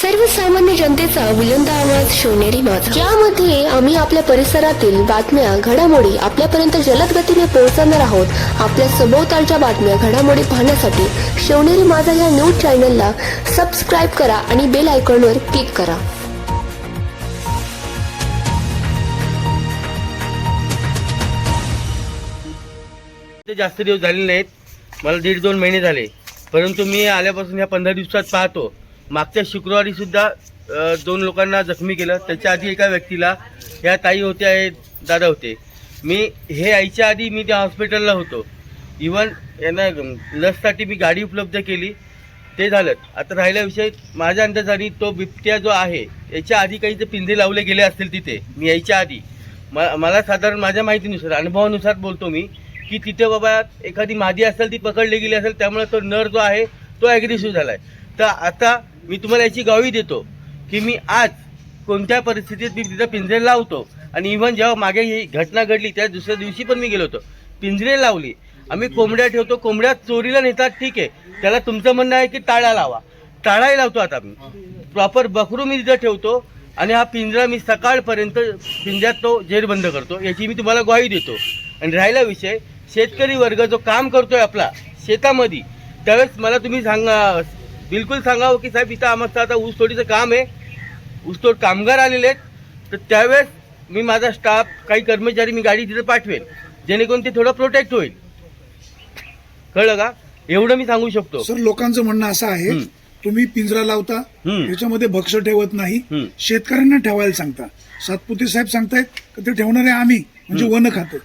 सर्वसामान्य जनतेचा बुलंद आवाज शिवनेरी माझा. ज्यामध्ये आम्ही आपल्या परिसरातील बातम्या घडामोडी आपल्यापर्यंत जलद गतीने पोहोचवणार आहोत. आपल्या सभोवतालच्या बातम्या घडामोडी पाहण्यासाठी शिवनेरी माझा या न्यूज चॅनलला सबस्क्राईब करा आणि बेल आयकॉनवर क्लिक करा. जास्त दिवस झाले नाहीत. मला दीड दोन महिने झाले. परंतु मी आल्यापासून या पंधरा दिवसात पाहतो. मागच्या शुक्रवारी सुद्धा दोन लोकांना जखमी केलं. त्याच्या आधी एका व्यक्तीला ह्या ताई होत्या हे दादा होते. मी हे यायच्या आधी मी त्या हॉस्पिटलला होतो. इवन यांना लससाठी मी गाडी उपलब्ध केली. ते झालं. आता राहिला विषय माझ्या अंदाजाने तो बिबट्या जो आहे याच्या आधी काही ते पिंजे लावले गेले असतील तिथे मी यायच्या आधी. म मला साधारण माझ्या माहितीनुसार अनुभवानुसार बोलतो मी की तिथे बाबा एखादी मादी असेल ती पकडली गेली असेल त्यामुळे तो नर जो आहे तो ॲग्रेसिव्ह झाला आहे तर आता मी तुम्हाला याची गावी देतो की मी आज कोणत्या परिस्थितीत मी तिथं पिंजरे लावतो. आणि इव्हन जेव्हा मागे ही घटना घडली त्या दुसऱ्या दिवशी पण मी गेलो होतो. पिंजरे लावली. आम्ही कोंबड्या ठेवतो. कोंबड्या चोरीला नेतात ठीक आहे. त्याला तुमचं म्हणणं आहे की टाळा लावा. टाळाही लावतो आता मी प्रॉपर बकरू मी तिथं ठेवतो. आणि हा पिंजरा मी सकाळपर्यंत पिंजऱ्यात तो जेरबंद करतो. याची मी तुम्हाला ग्वाही देतो. आणि राहिला विषय शेतकरी वर्ग जो काम करतोय आपला शेतामध्ये त्यावेळेस मला तुम्ही सांगा बिलकुल सांगावं की साहेब इथं आमचं आता ऊसतोडीचं काम आहे. ऊसतोड कामगार आलेले आहेत. तर त्यावेळेस मी माझा स्टाफ काही कर्मचारी मी गाडी तिथं पाठवेल जेणेकरून ते थोडं प्रोटेक्ट होईल. कळलं का? एवढं मी सांगू शकतो. सर लोकांचं म्हणणं असं आहे. तुम्ही पिंजरा लावता हम्म. याच्यामध्ये भक्ष ठेवत नाही. शेतकऱ्यांना ठेवायला सांगता. सातपुते साहेब सांगतायत का ते ठेवणारे आम्ही म्हणजे वन खातं.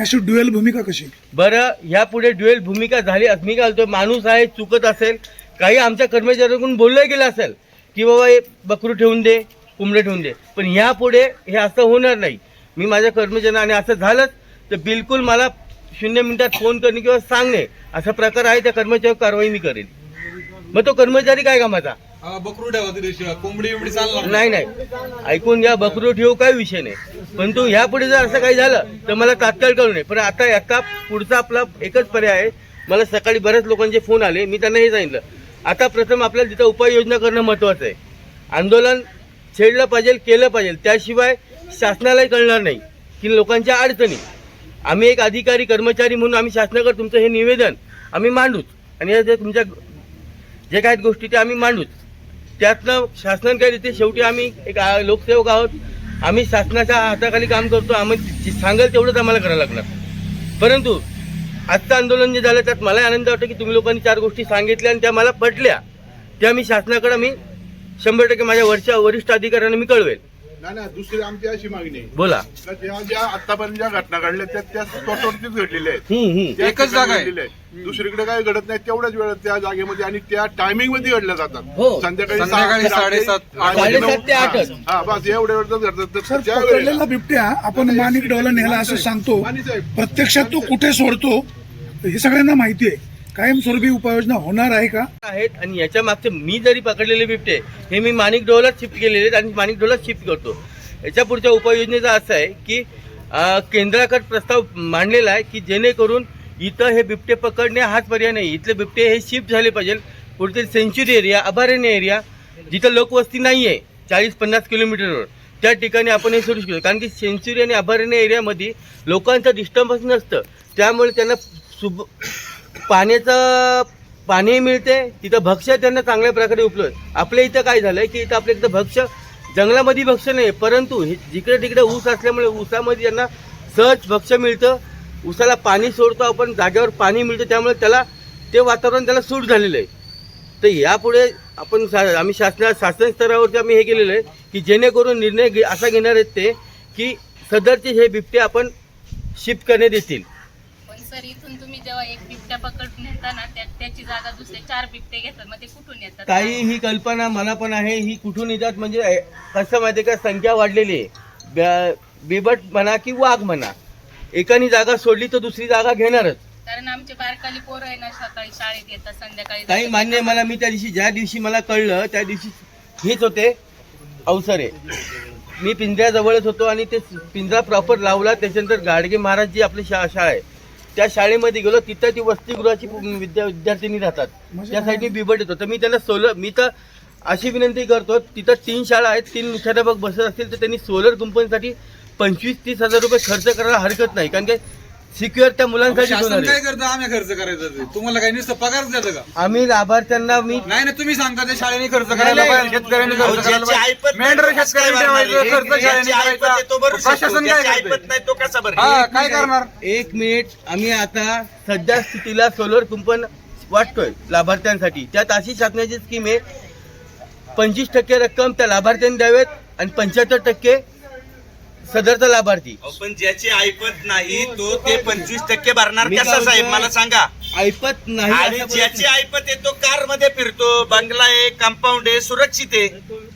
अशी ड्युएल भूमिका कशी? बरं ह्या पुढे ड्युएल भूमिका झाली मी म्हणतो माणूस आहे चुकत असेल काही आमच्या कर्मचाऱ्यांकडून बोललं गेलं असेल की बाबा हे बकरू ठेवून दे कोंबडे ठेवून दे. पण ह्या पुढे हे असं होणार नाही. मी माझ्या कर्मचाऱ्यांना आणि असं झालंच तर बिलकुल मला शून्य मिनिटात फोन करणे किंवा सांगणे असा प्रकार आहे त्या कर्मचाऱ्यावर कारवाई मी करेन. मग तो कर्मचारी काय कामाचा? बकरू ठेवा कोंबडी नाही. नाही ऐकून घ्या बकरू ठेवू काय विषय नाही. पण तू ह्यापुढे जर असं काही झालं तर मला तात्काळ कळू नये. पण आता याचा पुढचा आपला एकच पर्याय आहे. मला सकाळी बऱ्याच लोकांचे फोन आले. मी त्यांना हे सांगितलं आता प्रथम आपल्याला तिथं उपाययोजना करणं महत्त्वाचं आहे. आंदोलन छेडलं पाहिजे केलं पाहिजे. त्याशिवाय शासनालाही कळणार नाही की लोकांच्या अडचणी. आम्ही एक अधिकारी कर्मचारी म्हणून आम्ही शासनाकडे तुमचं हे निवेदन आम्ही मांडूच. आणि या तुमच्या जे काही गोष्टी त्या आम्ही मांडूच. त्यातनं शासनाने काय देते? शेवटी आम्ही एक लोकसेवक आहोत. आम्ही शासनाच्या हाताखाली काम करतो. आम्ही सांगेल सांगाल तेवढंच आम्हाला करायला लागणार. परंतु आजचं आंदोलन जे झालं त्यात मला आनंद वाटतो की तुम्ही लोकांनी चार गोष्टी सांगितल्या आणि त्या मला पटल्या. त्या मी शासनाकडे मी शंभर टक्के माझ्या वरच्या वरिष्ठ अधिकाऱ्यांना मी कळवेल. नाही नाही दुसरी आमची अशी मागणी आहे बोला का ज्या ज्या आतापर्यंत ज्या घटना घडल्या त्या त्या स्पॉटवरतीच घडलेल्या आहेत हम्म हम्म त्याच एकच जागा आहे. घडलेल्या आहेत. दुसरीकडे काय घडत नाही तेवढ्याच वेळात त्या जागेमध्ये आणि त्या टायमिंगमध्ये घडल्या जातात हो. संध्याकाळी ते साडेसात, रात्री आठ साडेसात नऊ. ते आठच. हा, हा, बस एवढ्या वेळातच घडतात तर सर ज्या वेळेला पकडलेला बिबट्या आपण माणिक डोला नेला असं सांगतो साहेब. प्रत्यक्षात तो कुठे सोडतो हे सगळ्यांना माहिती आहे कायमस्वरूपी उपाययोजना होणार आहे का? आहेत आणि याच्या मागचे मी जरी पकडलेले बिबटे हे मी माणिक डोलात शिफ्ट केलेले आहेत आणि माणिक डोलात शिफ्ट करतो. याच्या पुढच्या उपाययोजनेचा असं आहे की केंद्राकडे प्रस्ताव मांडलेला आहे की जेणेकरून इथं हे बिबटे पकडणे हाच पर्याय नाही. इथले बिबटे हे शिफ्ट झाले पाहिजे कुठेतरी सेंच्युरी एरिया अभयारण्य एरिया जिथं लोकवस्ती नाही आहे चाळीस पन्नास किलोमीटरवर त्या ठिकाणी आपण हे सोडू शकतो. कारण की सेंच्युरी आणि अभयारण्य एरियामध्ये लोकांचं डिस्टर्बन्स नसतं. त्यामुळे त्यांना सुब पाण्याचं पाणी मिळते तिथं भक्ष्य त्यांना चांगल्या प्रकारे उपलब्ध. आपल्या इथं काय झालंय की इथं आपल्या इथं भक्ष्य जंगलामध्ये भक्ष्य नाही परंतु हे जिकडे तिकडे ऊस असल्यामुळे ऊसामध्ये त्यांना सहज भक्ष्य मिळतं. ऊसाला पाणी सोडतो आपण जागेवर पाणी मिळतं त्यामुळे त्याला ते वातावरण त्याला सूट झालेलं आहे. तर यापुढे आपण सा आम्ही शासना शासन स्तरावरती आम्ही हे केलेलं आहे की जेणेकरून निर्णय घे असा घेणार आहेत ते की सदरचे हे बिबटे आपण शिफ्ट करण्यात येतील इथून तुम्ही जेव्हा एक बिबट्या पकडून नेता ना त्या त्याची जागा दुसरे चार बिबटे घेतात मग ते कुठून येतात? ताई ही कल्पना मला पण आहे. ही कुठून येतात? म्हणजे अ, कसं माहिती का? संख्या वाढलेली आहे. ब्या- बिबट म्हणा की वाघ म्हणा. एकानी जागा सोडली तर दुसरी जागा घेणारच. कारण आमचे बारकाली पोरं आहे ना सकाळी शाळेत येतात संध्याकाळी ताई जातात. मान्य आहे मला मी त्या दिवशी ज्या दिवशी मला कळलं त्या दिवशी हेच होते. अवसरे मी पिंजऱ्याजवळच होतो आणि ते पिंजरा प्रॉपर लावला. त्याच्यानंतर गाडगे महाराज जी आपली शा शाळा आहे. त्या शाळेमध्ये गेलो तिथं ती वसतिगृहाची विद्या विद्यार्थिनी राहतात. त्या साईडने बिबट येतो. तर मी त्यांना सोल मी तर अशी विनंती करतो तिथं तीन शाळा आहेत तीन मुख्याध्यापक बसत असतील तर त्यांनी सोलर कंपनीसाठी पंचवीस तीस हजार रुपये खर्च करायला हरकत नाही. कारण की सिक्युअर त्या मुलांसाठी होणार शासन काय आहे. करतं आम्ही खर्च करायचा ते तुम्हाला काही नुसतं पगार देतं का आम्ही लाभार्थ्यांना मी नाही ना तुम्ही सांगता ते शाळेने खर्च करायला पाहिजे शेतकऱ्यांनी खर्च करायला ज्याची पाहिजे ऐपत मेंढर नाही, काय शेतकऱ्यांनी भरणार ठेवायचं आहे? खर्च शाळेने ज्याची ऐपत आहे तो भरू करायचा शकतो. प्रशासन ज्याची काय ऐपत करतंय? नाही तो कसा भरेल? हा काय करणार एक मिनिट आम्ही आता सध्या स्थितीला सोलर कुंपण वाटतोय लाभार्थ्यांसाठी त्यात अशी शासनाची स्कीम आहे पंचवीस टक्के रक्कम त्या लाभार्थ्यांनी द्यावेत आणि पंच्याहत्तर टक्के सदरचा लाभार्थी. अहो, पण ज्याची ऐपत नाही तो ते पंचवीस टक्के भरणार मी कसा काय साहेब? म्हणतोय? मला सांगा. ऐपत नाही आणि असं ज्याची ऐपत आहे तो कारमध्ये फिरतो. बंगला आहे कंपाऊंड आहे सुरक्षित आहे.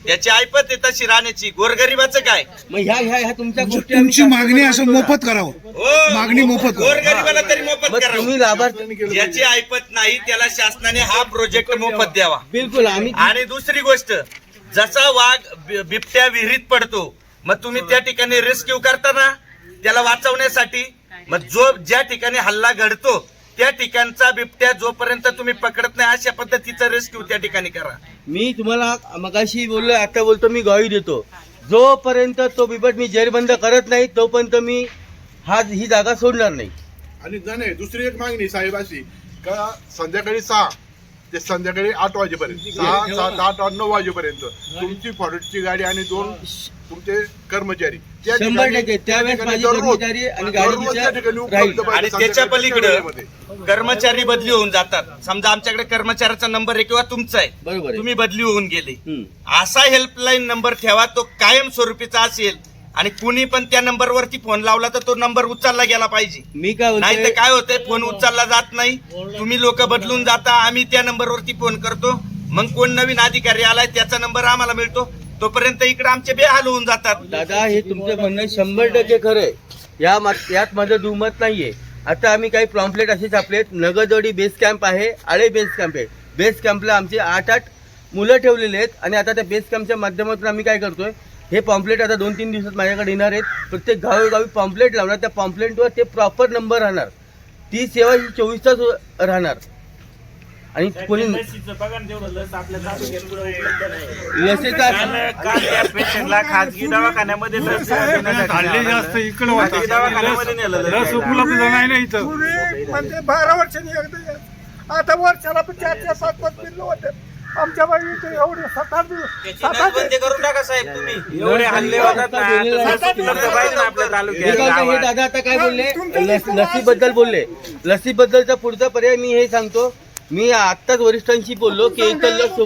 त्याची ऐपत आहे तशी राहण्याची. गोरगरिबाचं काय. मग ह्या ह्या ह्या तुमच्या म्हणजे गोष्टी आम्ही तुमची मागणी असं मोफत करावं. हो. मागणी मोफत करा. गोरगरिबाला तरी मोफत मग करा तुम्ही लाभार्थी ज्याची ऐपत नाही त्याला शासनाने हा प्रोजेक्ट मोफत द्यावा. बिलकुल आम्ही आणि दुसरी गोष्ट जसा वाघ बि- बिबट्या विहिरीत पडतो मग तुम्ही त्या ठिकाणी रेस्क्यू करताना त्याला वाचवण्यासाठी मग जो ज्या ठिकाणी हल्ला घडतो त्या ठिकाणचा बिबट्या जोपर्यंत तुम्ही पकडत नाही अशा पद्धतीचा रेस्क्यू त्या ठिकाणी करा. मी तुम्हाला मगाशी बोललो आता बोलतो मी ग्वाही देतो. जोपर्यंत तो बिबट मी जेरबंद करत नाही तोपर्यंत मी हा ही जागा सोडणार नाही. आणि जाणे दुसरी एक मागणी साहेब अशी का संध्याकाळी सहा ते संध्याकाळी आठ वाजेपर्यंत. सहा सात आठ आठ नऊ वाजेपर्यंत. तुमची फॉरेस्टची गाडी आणि दोन तुमचे कर्मचारी. त्या त्याच्या पलीकडे. कर्मचारी बदली होऊन जातात. समजा आमच्याकडे कर्मचाऱ्याचा नंबर आहे किंवा तुमचा आहे. बरोबर. तुम्ही बदली होऊन गेले. असा हेल्पलाईन नंबर ठेवा तो कायम स्वरूपीचा असेल. आणि कुणी पण त्या नंबरवरती फोन लावला तर तो नंबर उचलला गेला पाहिजे. मी काय नाही तर काय होतंय फोन उचलला जात नाही. तुम्ही लोक बदलून जाता आम्ही त्या नंबरवरती फोन करतो. मग कोण नवीन अधिकारी आलाय त्याचा नंबर आम्हाला मिळतो. तोपर्यंत इकडे आमचे बेहाल होऊन जातात. दादा हे तुमचं म्हणणं शंभर टक्के खरं आहे. या मा- यात माझं दुमत नाहीये. आता आम्ही काही प्रॉम्पलेट असे छापलेत नगदवाडी बेस कॅम्प आहे आळे बेस कॅम्प आहे. बेस कॅम्पला आमचे आठ आठ मुलं ठेवलेले आहेत. आणि आता त्या बेस कॅम्पच्या माध्यमातून आम्ही काय करतोय? हे पॉम्पलेट आता दोन तीन दिवसात माझ्याकडे येणार आहेत. प्रत्येक गावोगावी पॉम्पलेट लावणार. त्या पॉम्पलेटवर ते प्रॉपर नंबर राहणार. ती सेवा ही चोवीस तास राहणार. आणि कोणी पेशंटला खाजगी दवाखान्यामध्ये खाजगी दवाखान्यामध्ये नेलं लस उपलब्ध नाही ना इथं. म्हणजे बारा वर्षांनी एकदा. आता वर्षाला पण चार चार पाच पाच पिल्लं होते. आमच्या बाई इथे एवढे सात आठ दिवस सात आठ बंदी करून टाका साहेब तुम्ही. एवढे हल्ले होतात ना आता लस उपलब्ध पाहिजे ना आपल्या हे तालुक्यात काय काय हे गावात. दादा आता काय बोलले? लस लसीबद्दल बोलले. लसीबद्दलचा पुढचा पर्याय मी हे सांगतो. मी आत्ताच वरिष्ठांशी बोललो की इथं लस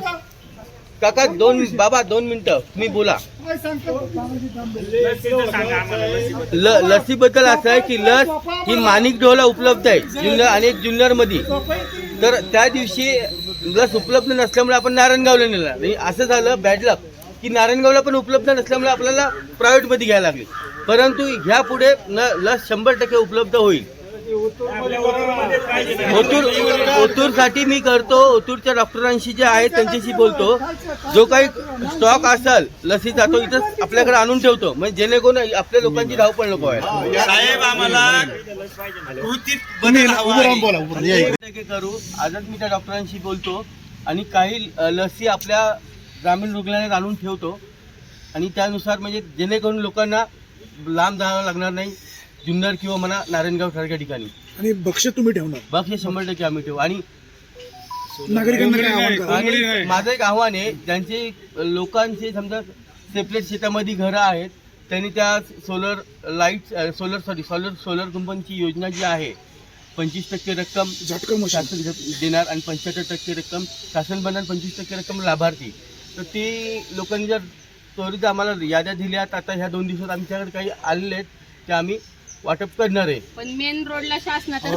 काका दोन बाबा दोन मिनिटं. मी बोला. काय सांगतो ल लसीबद्दल असं आहे की लस ही माणिक डोला उपलब्ध आहे. जुन्नर अनेक जुन्नरमध्ये तर त्या दिवशी लस उपलब्ध नसल्यामुळे आपण नारायणगावला नेला. आणि असं झालं बॅड लक की नारायणगावला पण उपलब्ध नसल्यामुळे आपल्याला प्रायव्हेटमध्ये घ्यायला लागली. परंतु ह्या पुढे न लस शंभर टक्के उपलब्ध होईल. ओतूर ओतूरसाठी मी करतो ओतूरच्या डॉक्टरांशी जे आहे त्यांच्याशी बोलतो. जो काही स्टॉक असेल लसीचा तो इथं आपल्याकडे आणून ठेवतो. म्हणजे जेणेकरून आपल्या लोकांची धावपळ नको व्हायला. साहेब आम्हाला आहे. करू. आजच मी त्या डॉक्टरांशी बोलतो आणि काही लसी आपल्या ग्रामीण रुग्णालयात आणून ठेवतो. आणि त्यानुसार म्हणजे जेणेकरून लोकांना लांब जावं लागणार नाही. जुन्नर किंवा म्हणा नारायणगाव सारख्या ठिकाणी. आणि बक्ष तुम्ही ठेवणार? हे शंभर टक्के आम्ही ठेवू. आणि नागरिकांना काय आवाहन करा? आणि माझं एक आव्हान आहे ज्यांचे लोकांचे समजा सेपरेट शेतामध्ये घरं आहेत त्यांनी त्या solar light solar sorry solar solar कंपनीची योजना जी आहे पंचवीस टक्के रक्कम झटका. शासन देणार आणि पंच्याहत्तर टक्के रक्कम शासन बनणार पंचवीस टक्के रक्कम लाभार्थी. तर ती लोकांनी जर त्वरित आम्हाला याद्या दिल्यात आता ह्या दोन दिवसात आमच्याकडे काही आलेले आहेत ते आम्ही वाटप करणार. आहे पण मेन रोडला शासनाचं